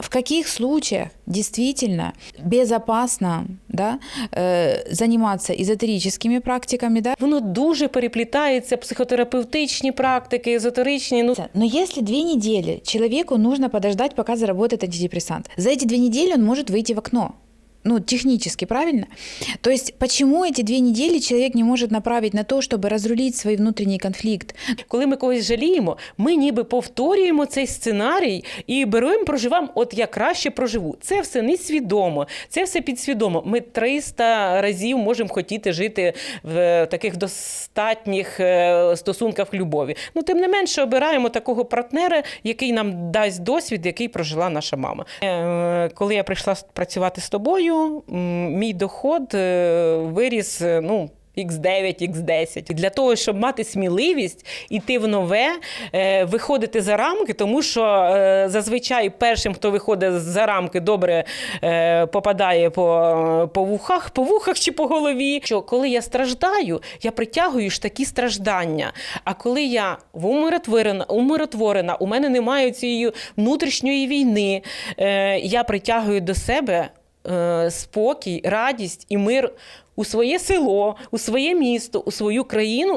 в каких случаях действительно безопасно да, э, заниматься эзотерическими практиками, да, Воно дуже переплітається, психотерапевтичні практики, езотеричні. Ну Но если две недели человеку нужно подождать, пока заработает антидепрессант, за эти две недели он может выйти в окно. Ну, технически, правильно? То есть, почему эти две недели человек не может направить на то, чтобы разрулить свой внутренний конфликт? коли ми когось жаліємо, ми ніби повторюємо цей сценарій і беремо, проживаємо, от я краще проживу. Це все несвідомо, це все підсвідомо. Ми 300 разів можемо хотіти жити в таких достатніх е, стосунках любові. Ну, тим не менше, обираємо такого партнера, який нам дасть досвід, який прожила наша мама. Е, Коли я прийшла працювати з тобою, м, мій доход е, виріс. е, ну, X9, X10. Для того, щоб мати сміливість іти в нове, е, виходити за рамки, тому що зазвичай першим, хто виходить за рамки, добре попадає по, по вухах, по вухах чи по голові. Що коли я страждаю, я притягую ж такі страждання. А коли я умиротворена, умиротворена, у мене немає цієї внутрішньої війни, я притягую до себе спокій, радість і мир у своє село, у своє місто, у свою країну